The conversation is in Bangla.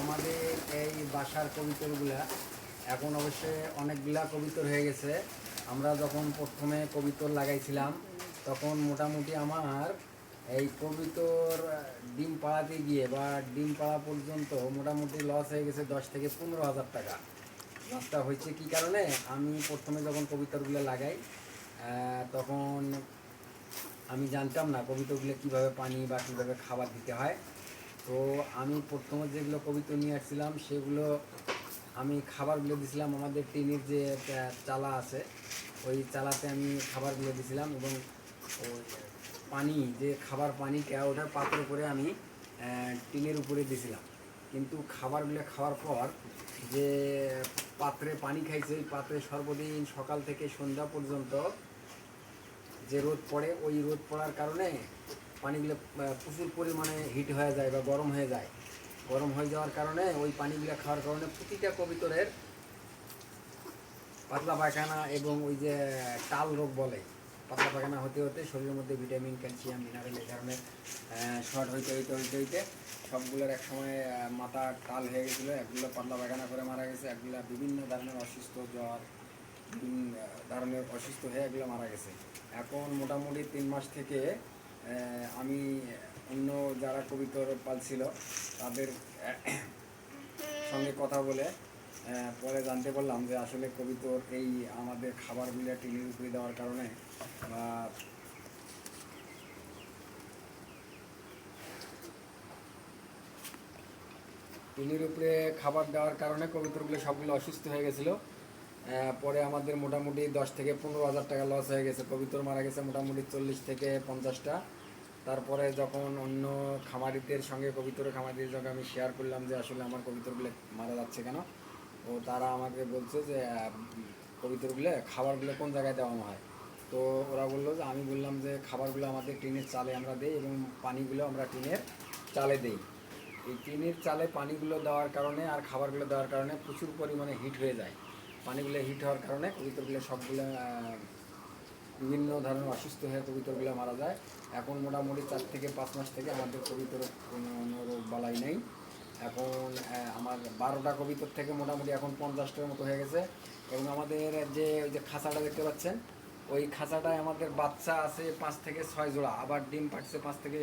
আমাদের এই বাসার কবিতরগুলা এখন অবশ্যই অনেকগুলা কবিতর হয়ে গেছে। আমরা যখন প্রথমে কবিতর লাগাইছিলাম, তখন মোটামুটি আমার এই কবিতর ডিম পাড়াতে গিয়ে বা ডিম পাড়া পর্যন্ত মোটামুটি লস হয়ে গেছে দশ থেকে পনেরো হাজার টাকা। লসটা হয়েছে কি কারণে? আমি প্রথমে যখন কবিতরগুলো লাগাই তখন আমি জানতাম না কবিতাগুলো কীভাবে পানি বা কীভাবে খাবার দিতে হয়। তো আমি প্রথমে যেগুলো কবিতা নিয়ে আসছিলাম, সেগুলো আমি খাবারগুলো দিছিলাম। আমাদের টিনের যে চালা আছে, ওই চালাতে আমি খাবারগুলো দিছিলাম এবং ওই পানি, যে খাবার পানিটা ওটার পাত্র করে আমি টিনের উপরে দিছিলাম। কিন্তু খাবারগুলো খাওয়ার পর যে পাত্রে পানি খাইছে, ওই পাত্রে সর্বদিন সকাল থেকে সন্ধ্যা পর্যন্ত যে রোদ পড়ে, ওই রোদ পড়ার কারণে পানিগুলো প্রচুর পরিমাণে হিট হয়ে যায় বা গরম হয়ে যায়। গরম হয়ে যাওয়ার কারণে ওই পানিগুলো খাওয়ার কারণে প্রতিটা কবিতরের পাতলা পায়খানা এবং ওই যে টাল রোগ বলে, পাতলা পায়খানা হতে হতে শরীরের মধ্যে ভিটামিন, ক্যালসিয়াম মিনারেল এই ধরনের শর্ট হইতে হইতে হইতে হইতে সবগুলোর এক সময় মাথা টাল হয়ে গেছিল, একগুলো পাতলা পায়খানা করে মারা গেছে, একগুলো বিভিন্ন ধরনের অসুস্থ জ্বর ধরনের অসুস্থ হয়ে এগুলো মারা গেছে। এখন মোটামুটি তিন মাস থেকে আমি অন্য যারা কবিতর পালছিল, তাদের সঙ্গে কথা বলে পরে জানতে পারলাম যে আসলে কবিতর এই আমাদের খাবারগুলো টিনের উপরে দেওয়ার কারণে বা টিনের উপরে খাবার দেওয়ার কারণে কবিতরগুলো সবগুলো অসুস্থ হয়ে গেছিল। পরে আমাদের মোটামুটি দশ থেকে পনেরো হাজার টাকা লস হয়ে গেছে। কবিতর মারা গেছে মোটামুটি চল্লিশ থেকে পঞ্চাশটা। তারপরে যখন অন্য খামারিদের সঙ্গে কবিতরের খামারিদের সঙ্গে আমি শেয়ার করলাম যে আসলে আমার কবিতরগুলো মারা যাচ্ছে কেন, তো তারা আমাকে বলছে যে কবিতরগুলো খাবারগুলো কোন জায়গায় দেওয়ানো হয়? তো ওরা বলল যে, আমি বললাম যে, খাবারগুলো আমাদের টিনের চালে আমরা দিই এবং পানিগুলো আমরা টিনের চালে দিই। এই টিনের চালে পানিগুলো দেওয়ার কারণে আর খাবারগুলো দেওয়ার কারণে প্রচুর পরিমাণে হিট হয়ে যায়। পানিগুলো হিট হওয়ার কারণে কবিতরগুলো সবগুলো বিভিন্ন ধরনের অসুস্থ হয়ে কবিতরগুলো মারা যায়। এখন মোটামুটি চার থেকে পাঁচ মাস থেকে আমাদের কবিতর কোনো রোগ বালাই নেই। এখন আমার বারোটা কবিতর থেকে মোটামুটি এখন পঞ্চাশটার মতো হয়ে গেছে। এবং আমাদের যে, ওই যে খাঁচাটা দেখতে পাচ্ছেন, ওই খাঁচাটায় আমাদের বাচ্চা আছে পাঁচ থেকে ছয় জোড়া, আবার ডিম পাটছে পাঁচ থেকে